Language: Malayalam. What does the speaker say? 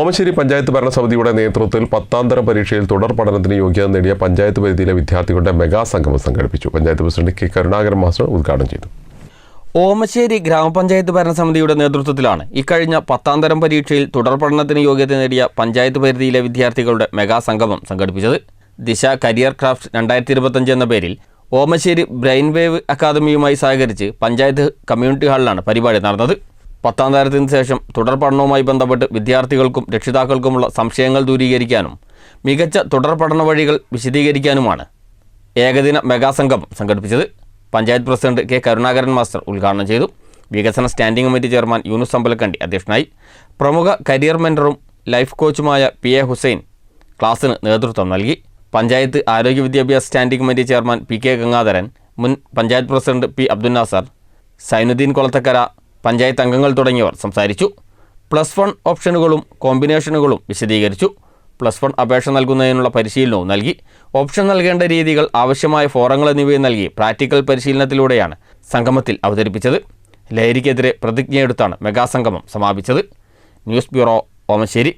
ഓമശ്ശേരി പഞ്ചായത്ത് ഭരണസമിതിയുടെ നേതൃത്വത്തിൽ പത്താംതരം പരീക്ഷയിൽ തുടർ പഠനത്തിന് യോഗ്യത നേടിയ പഞ്ചായത്ത് പരിധിയിലെ വിദ്യാർത്ഥികളുടെ മെഗാ സംഗമം സംഘടിപ്പിച്ചു. Panchayat president K. Karunakaran master ഉദ്ഘാടനം ചെയ്തു. ഓമശ്ശേരി ഗ്രാമപഞ്ചായത്ത് ഭരണസമിതിയുടെ നേതൃത്വത്തിലാണ് ഇക്കഴിഞ്ഞ പത്താം തരം പരീക്ഷയിൽ തുടർ പഠനത്തിന് യോഗ്യത നേടിയ പഞ്ചായത്ത് പരിധിയിലെ വിദ്യാർത്ഥികളുടെ മെഗാ സംഗമം സംഘടിപ്പിച്ചത്. ദിശ കരിയർ ക്രാഫ്റ്റ് രണ്ടായിരത്തി ഇരുപത്തഞ്ച് എന്ന പേരിൽ ഓമശ്ശേരി ബ്രെയിൻ വേവ് അക്കാദമിയുമായി സഹകരിച്ച് പഞ്ചായത്ത് കമ്മ്യൂണിറ്റി ഹാളിലാണ് പരിപാടി നടന്നത്. പത്താം തരത്തിന് ശേഷം തുടർ പഠനവുമായി ബന്ധപ്പെട്ട് വിദ്യാർത്ഥികൾക്കും രക്ഷിതാക്കൾക്കുമുള്ള സംശയങ്ങൾ ദൂരീകരിക്കാനും മികച്ച തുടർ പഠന വഴികൾ വിശദീകരിക്കാനുമാണ് ഏകദിന മെഗാസംഗമം സംഘടിപ്പിച്ചത്. Panchayat president K. Karunakaran master ഉദ്ഘാടനം ചെയ്തു. വികസന standing committee chairman Yunus Ambalakkandi അധ്യക്ഷനായി. പ്രമുഖ കരിയർ മെന്ററും ലൈഫ് കോച്ചുമായ പി എ ഹുസൈൻ ക്ലാസ്സിന് നേതൃത്വം നൽകി. പഞ്ചായത്ത് ആരോഗ്യ വിദ്യാഭ്യാസ standing committee chairman P K Gangadharan മുൻ പഞ്ചായത്ത് പ്രസിഡന്റ് പി അബ്ദുൽ നാസർ സൈനുദ്ദീൻ കൊളത്തക്കര പഞ്ചായത്ത് അംഗങ്ങൾ തുടങ്ങിയവർ സംസാരിച്ചു. പ്ലസ് വൺ ഓപ്ഷനുകളും കോമ്പിനേഷനുകളും വിശദീകരിച്ചു. പ്ലസ് വൺ അപേക്ഷ നൽകുന്നതിനുള്ള പരിശീലനവും നൽകി. ഓപ്ഷൻ നൽകേണ്ട രീതികൾ ആവശ്യമായ ഫോറങ്ങൾ എന്നിവയും നൽകി. പ്രാക്ടിക്കൽ പരിശീലനത്തിലൂടെയാണ് സംഗമത്തിൽ അവതരിപ്പിച്ചത്. ലഹരിക്കെതിരെ പ്രതിജ്ഞയെടുത്താണ് മെഗാസംഗമം സമാപിച്ചത്. News bureau Omassery.